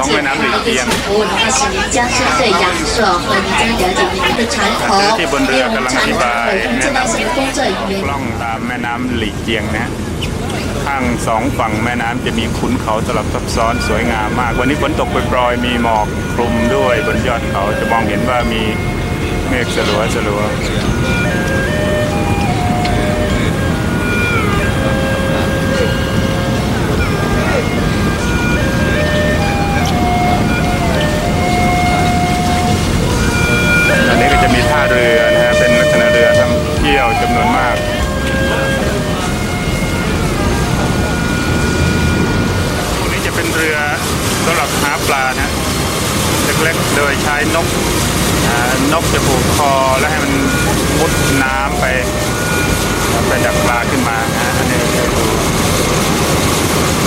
ของแม่น้ำหลีเจียงที่บนเรือกำลังอธิบายแนะนำกล้องตามแม่น้ำหลีเจียงนะข้างสองฝั่งแม่น้ำจะมีขุนเขาสลับซับซ้อนสวยงามมาก วันนี้ฝนตกโปรยมีหมอกคลุมด้วยบนยอดเขาจะมองเห็นว่ามีเมฆสลัวสลัว อันนี้ก็จะมีท่าเรือนะฮะเป็นลักษณะเรือท่องเที่ยวจำนวนมากพวกนี้จะเป็นเรือสำหรับหาปลานะเล็กๆโดยใช้นกนกจะผูกคอแล้วให้มันมุดน้ำไปไปดักปลาขึ้นมานะอันนี้จะดู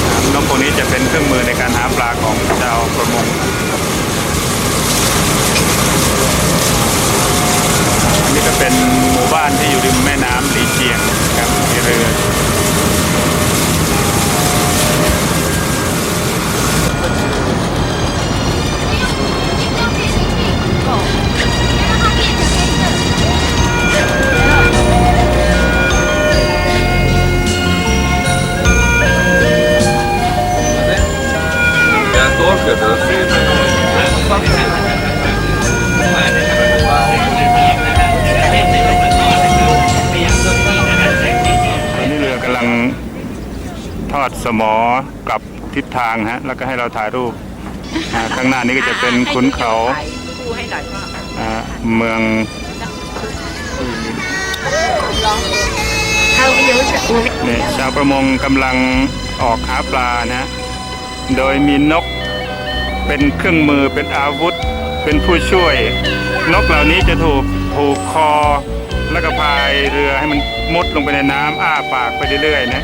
อ่านกพวกนี้จะเป็นเครื่องมือในการหาปลาของชาวประมง เป็นหมู่บ้านที่อยู่ริมแม่น้ำหลีเจียงครับเรือ สมอกลับทิศทางฮะแล้วก็ให้เราถ่ายรูปข้างหน้านี้ก็จะเป็นขุนเขาเมืองนี่ชาวประมงกำลังออกหาปลานะ โดยมีนกเป็นเครื่องมือเป็นอาวุธ เป็นผู้ช่วย นกเหล่านี้จะถูกผูกคอ แล้วก็พายเรือให้มันมุดลงไปในน้ำอ้าปากไปเรื่อยๆนะ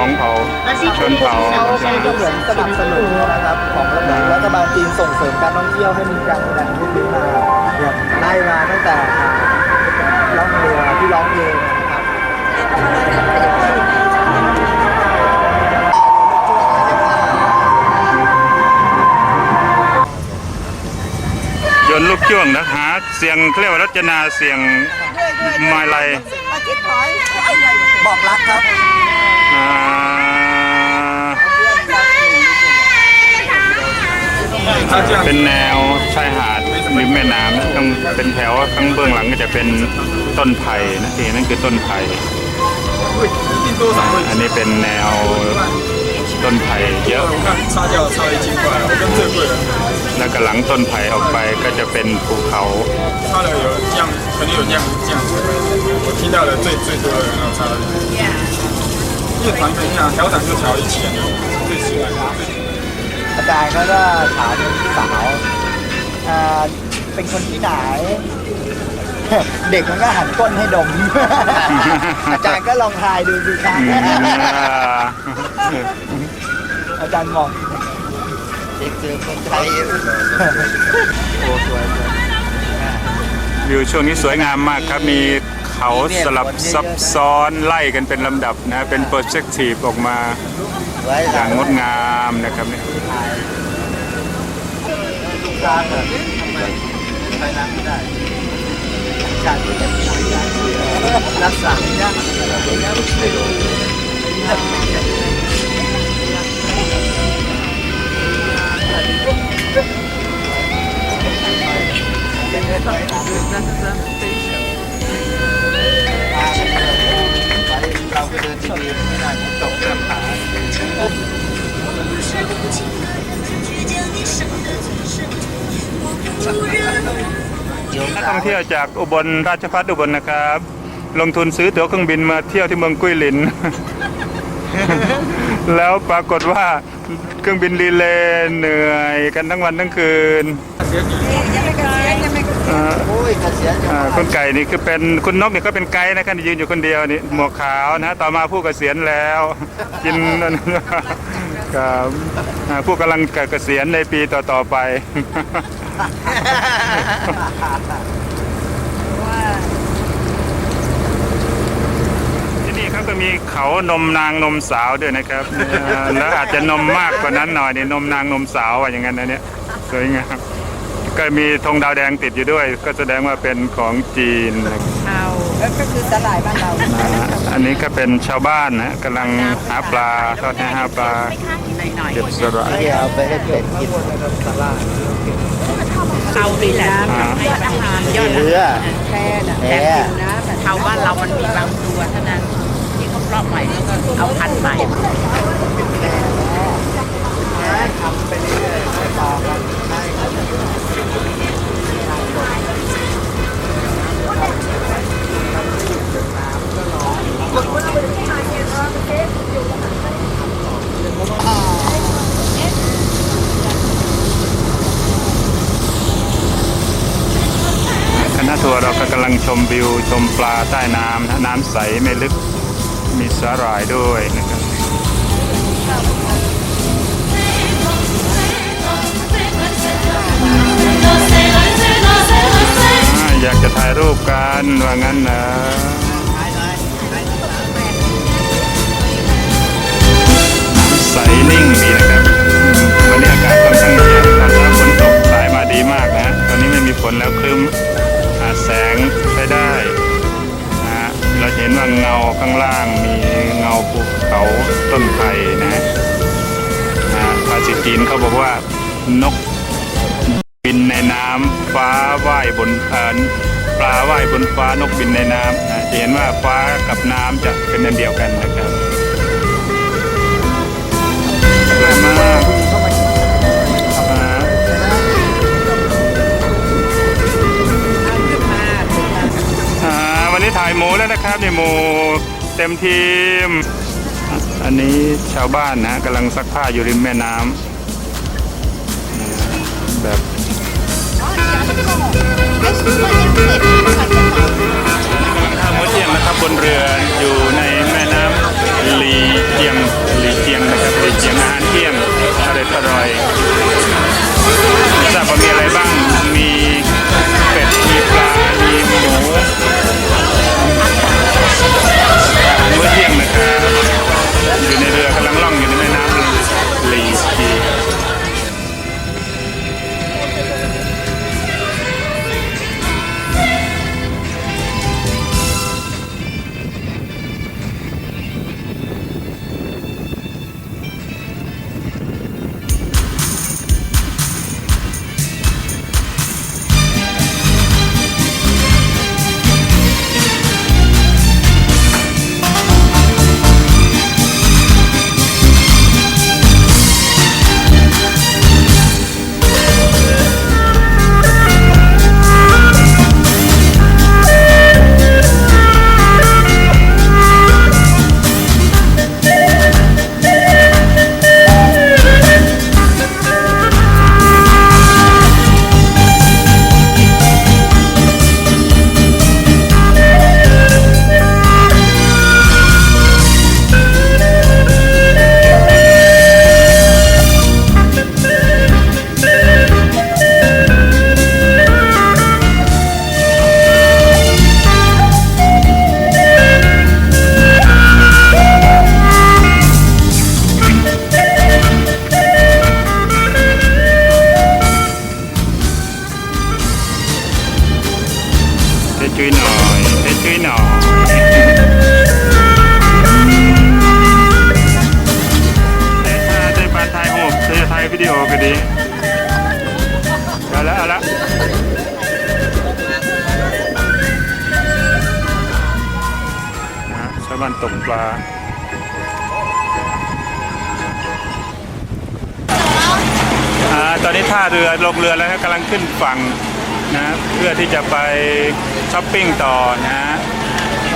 ของเผ่าชนเผ่าใช่ก็เหมือนสนับสนุนนะครับของรัฐบาลจีนส่งเสริมการท่องเที่ยวให้มีการแสดงพวกนี้มาอย่างไล่มาตั้งแต่อ่าล่องเรือที่ร้องเพลงนะครับยนลูกจ้วงนะหาเสียงเขาเรียกว่ารัจนาเสียงมาลัยบอกรักครับ อ่า เป็นแนวชายหาดริมแม่น้ำนะต้องเป็นแถวข้างเบื้องหลังก็จะเป็นต้นไผ่นะที่เห็นนั่นคือต้นไผ่อันนี้เป็นแนวต้นไผ่เยอะ 看差价差一千块，我跟最贵的 แล้วก็หลังต้นไผ่ออกไปก็จะเป็นภูเขา 差了有这样，肯定有这样这样子的。我听到的最最多的那种差了。因为团费你想调整就调一千，最喜欢的。 อาจารย์เขาก็ถามสาวอ่าเป็นคนที่ไหน เด็กมันก็หันก้นให้ดม อาจารย์ก็ลองทายดูสิครับอืมอ่าอาจารย์มองเด็กเจอคนไทยโอ้สวยสวยวิวช่วงนี้สวยงามมากครับมี เขาสลับซับซ้อนไล่กันเป็นลำดับนะเป็นเปอร์เปกทีฟออกมาอย่างงดงามนะครับเนี่ยรักษาไม่ได้ ท่องเที่ยวจากอุบลราชพัฒอุบลนะครับ ลงทุนซื้อตั๋วเครื่องบินมาเที่ยวที่เมืองกุ้ยหลิน แล้วปรากฏว่าเครื่องบินรีเลยเหนื่อยกันทั้งวันทั้งคืนคุณไก่นี่คือเป็นคุณนกเนี่ยก็เป็นไกด์นะครับยืนอยู่คนเดียวนี่หมวกขาวนะต่อมาผู้เกษียณแล้ว กินกับผู้กำลังกเกษียณในปีต่อๆไป ก็มีเขานมนางนมสาวด้วยนะครับเอ่อแล้วอาจจะนมมากกว่านั้นหน่อยนี่นมนางนมสาวว่าอย่างนั้นนะเนี่ยสวยงามก็มีธงดาวแดงติดอยู่ด้วย ก็แสดงว่าเป็นของจีนนะครับเอาแล้วก็คือสลายบ้านเราอ่าอันนี้ก็เป็นชาวบ้านนะกำลังหาปลาทอดแหหาปลาหน่อยเก็บสระที่เอาไปให้เป็ดกินสลาๆเขาดีแหละอ่าให้อาหารยอดเรือแค่น่ะแพแต่ผิวนะแต่เขาบ้านเรามันมีบางตัวเท่านั้น ที่เขาเพาะใหม่ก็เอาพันใหม่ทำไปเรื่อยๆต่อกันได้ครับคณะทัวร์เราก็กำลังชมวิว ชมปลาใต้น้ำนะน้ำใสไม่ลึก มีสาหร่ายด้วยนะครับอยากจะถ่ายรูปกันว่างั้นนะใสนิ่งดีนะครับอันนี้อากาศค่อนข้างเย็นตอนเช้าฝนตกสายมาดีมากนะ ตอนนี้ไม่มีฝนแล้วครึ้ม ข้างล่างมีเงาภูเขาต้นไผ่นะนะภาษาจีนเขาบอกว่านกบินในน้ำฟ้าว่ายบนปลาว่ายบนฟ้านกบินในน้ำนะจะเห็นว่าฟ้ากับน้ำจะเป็นอันเดียวกันนะายหมูแล้วนะครับนี่หมูเต็มทีม อันนี้ชาวบ้านนะกำลังซักผ้าอยู่ริมแม่น้ำแบบท่าโมเจียงนะครับบนเรืออยู่ในแม่น้ำลีเจียงลีเจียงนะครับลีเจียงอาหารเที่ยงอร่อยอร่อย ช่วยหน่อยให้ช่วยหน่อยแต่ถ้าได้บานถ่ายรูปจะถ่ายวิดีโอก็ดีเอาละเอาละนะชาวบ้านตกปลาอ่าตอนนี้ท่าเรือลงเรือแล้วกำลังขึ้นฝั่ง นะเพื่อที่จะไปช้อปปิ้งต่อนะ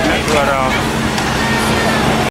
นะตัวเรา